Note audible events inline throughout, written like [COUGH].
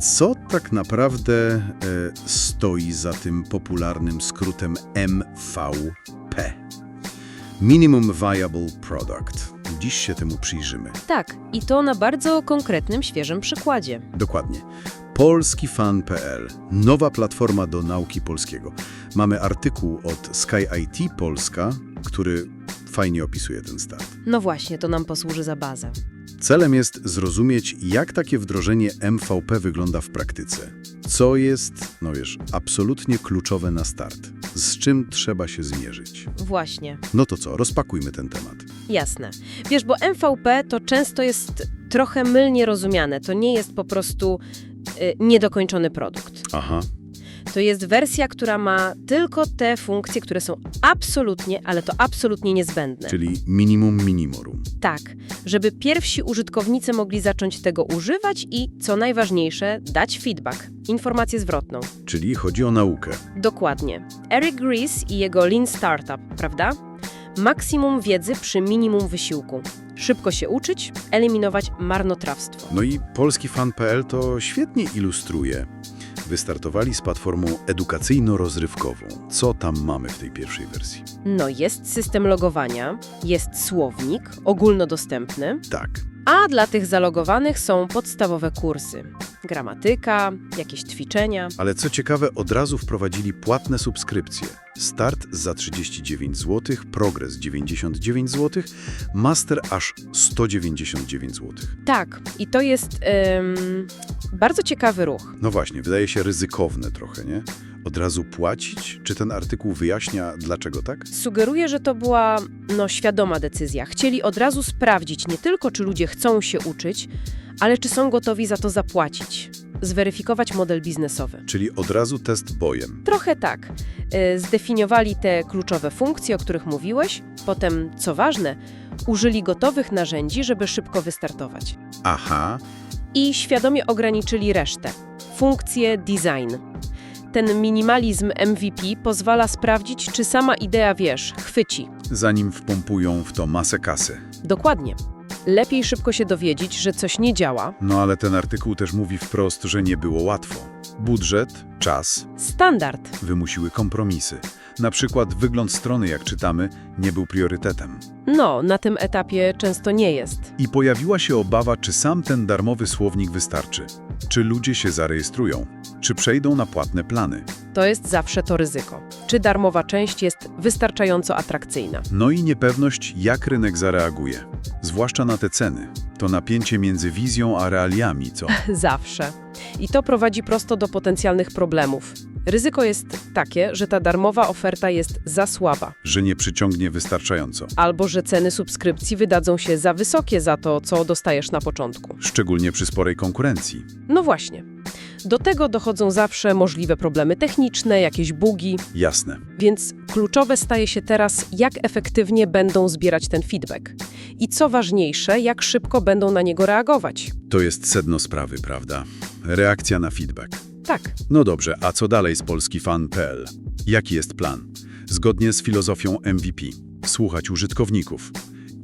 Co tak naprawdę e, stoi za tym popularnym skrótem MVP? Minimum Viable Product. Dziś się temu przyjrzymy. Tak, i to na bardzo konkretnym, świeżym przykładzie. Dokładnie. Polskifan.pl. Nowa platforma do nauki polskiego. Mamy artykuł od Sky IT Polska, który fajnie opisuje ten start. No właśnie, to nam posłuży za bazę. Celem jest zrozumieć, jak takie wdrożenie MVP wygląda w praktyce. Co jest, no wiesz, absolutnie kluczowe na start. Z czym trzeba się zmierzyć. Właśnie, No to co, rozpakujmy ten temat. jasne. Wiesz, bo MVP to często jest trochę mylnie rozumiane. To nie jest po prostu y, niedokończony produkt. Aha, To jest wersja, która ma tylko te funkcje, które są absolutnie, ale to absolutnie niezbędne. czyli minimum minimorum. Tak, żeby pierwsi użytkownicy mogli zacząć tego używać i, co najważniejsze, dać feedback, informację zwrotną. Czyli chodzi o naukę. Dokładnie. Eric Ries i jego Lean Startup, prawda? Maksimum wiedzy przy minimum wysiłku. Szybko się uczyć, eliminować marnotrawstwo. No i polskifan.pl to świetnie ilustruje. Wystartowali z platformą edukacyjno-rozrywkową. Co tam mamy w tej pierwszej wersji? No, jest system logowania, jest słownik ogólnodostępny, Tak, a dla tych zalogowanych są podstawowe kursy. Gramatyka, jakieś ćwiczenia. ale co ciekawe, od razu wprowadzili płatne subskrypcje. Start za 39 zł, progres 99 zł, master aż 199 zł. Tak, i to jest em, bardzo ciekawy ruch. No właśnie, wydaje się ryzykowne trochę, nie? Od razu płacić? Czy ten artykuł wyjaśnia, dlaczego tak? Sugeruję, że to była no, świadoma decyzja. Chcieli od razu sprawdzić nie tylko, czy ludzie chcą się uczyć, ale czy są gotowi za to zapłacić. Zweryfikować model biznesowy. Czyli od razu test bojem. Trochę tak. Y, Zdefiniowali te kluczowe funkcje, o których mówiłeś, potem, co ważne, użyli gotowych narzędzi, żeby szybko wystartować. Aha, I świadomie ograniczyli resztę. Funkcje, design. Ten minimalizm MVP pozwala sprawdzić, czy sama idea, wiesz, chwyci. zanim wpompują w to masę kasy. Dokładnie. Lepiej szybko się dowiedzieć, że coś nie działa. No ale ten artykuł też mówi wprost, że nie było łatwo. Budżet, czas Standard. wymusiły kompromisy. Na przykład wygląd strony, jak czytamy, nie był priorytetem. No, na tym etapie często nie jest. I pojawiła się obawa, czy sam ten darmowy słownik wystarczy. Czy ludzie się zarejestrują? Czy przejdą na płatne plany? To jest zawsze to ryzyko. Czy darmowa część jest wystarczająco atrakcyjna? No i niepewność, jak rynek zareaguje. Zwłaszcza na te ceny. To napięcie między wizją a realiami, co? [LAUGHS] Zawsze. I to prowadzi prosto do potencjalnych problemów. Ryzyko jest takie, że ta darmowa oferta jest za słaba, Że nie przyciągnie wystarczająco. albo że ceny subskrypcji wydadzą się za wysokie za to, co dostajesz na początku. Szczególnie przy sporej konkurencji. No właśnie. Do tego dochodzą zawsze możliwe problemy techniczne, jakieś bugi, Jasne. więc kluczowe staje się teraz, jak efektywnie będą zbierać ten feedback. I co ważniejsze, jak szybko będą na niego reagować. To jest sedno sprawy, prawda? Reakcja na feedback. Tak, No dobrze, a co dalej z polskifan.pl? Jaki jest plan? Zgodnie z filozofią MVP. Słuchać użytkowników.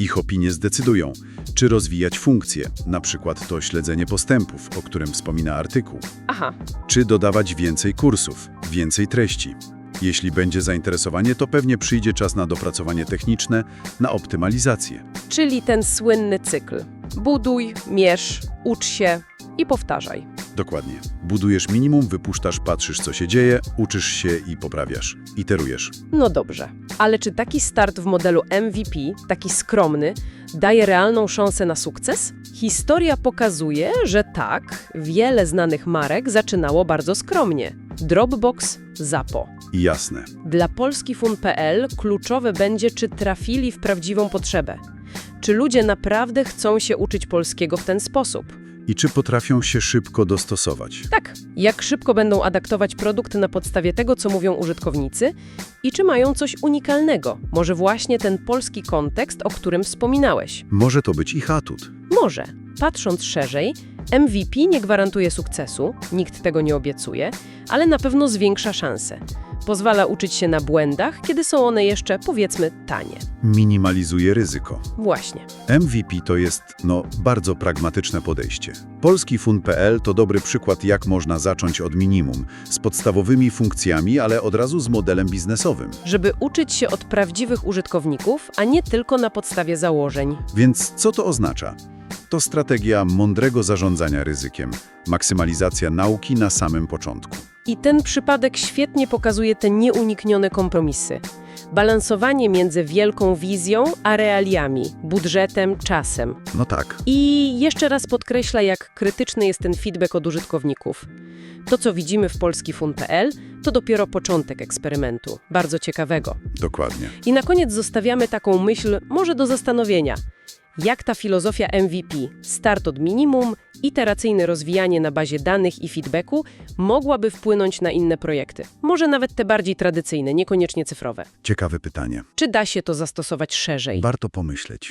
Ich opinie zdecydują, czy rozwijać funkcje, na przykład to śledzenie postępów, o którym wspomina artykuł, aha, czy dodawać więcej kursów, więcej treści. Jeśli będzie zainteresowanie, to pewnie przyjdzie czas na dopracowanie techniczne, na optymalizację. czyli ten słynny cykl. Buduj, mierz, ucz się i powtarzaj. Dokładnie. Budujesz minimum, wypuszczasz, patrzysz co się dzieje, uczysz się i poprawiasz. Iterujesz. No dobrze, ale czy taki start w modelu MVP, taki skromny, daje realną szansę na sukces? Historia pokazuje, że tak, wiele znanych marek zaczynało bardzo skromnie. Dropbox, Zapo. Jasne. Dla polskifun.pl kluczowe będzie, czy trafili w prawdziwą potrzebę. Czy ludzie naprawdę chcą się uczyć polskiego w ten sposób? I czy potrafią się szybko dostosować? Tak, jak szybko będą adaptować produkt na podstawie tego, co mówią użytkownicy i czy mają coś unikalnego, może właśnie ten polski kontekst, o którym wspominałeś. Może to być ich atut. Może, patrząc szerzej, MVP nie gwarantuje sukcesu, nikt tego nie obiecuje, ale na pewno zwiększa szanse. Pozwala uczyć się na błędach, kiedy są one jeszcze, powiedzmy, tanie. Minimalizuje ryzyko. Właśnie. MVP to jest, no, bardzo pragmatyczne podejście. Polski Fund.pl to dobry przykład, jak można zacząć od minimum, z podstawowymi funkcjami, ale od razu z modelem biznesowym. Żeby uczyć się od prawdziwych użytkowników, a nie tylko na podstawie założeń. Więc co to oznacza? To strategia mądrego zarządzania ryzykiem, maksymalizacja nauki na samym początku. I ten przypadek świetnie pokazuje te nieuniknione kompromisy. Balansowanie między wielką wizją a realiami, budżetem, czasem. No tak, I jeszcze raz podkreśla, jak krytyczny jest ten feedback od użytkowników. To, co widzimy w polskifun.pl, to dopiero początek eksperymentu, bardzo ciekawego. dokładnie. I na koniec zostawiamy taką myśl, może do zastanowienia. Jak ta filozofia MVP, start od minimum, iteracyjne rozwijanie na bazie danych i feedbacku, mogłaby wpłynąć na inne projekty? Może nawet te bardziej tradycyjne, niekoniecznie cyfrowe. Ciekawe pytanie. Czy da się to zastosować szerzej? Warto pomyśleć.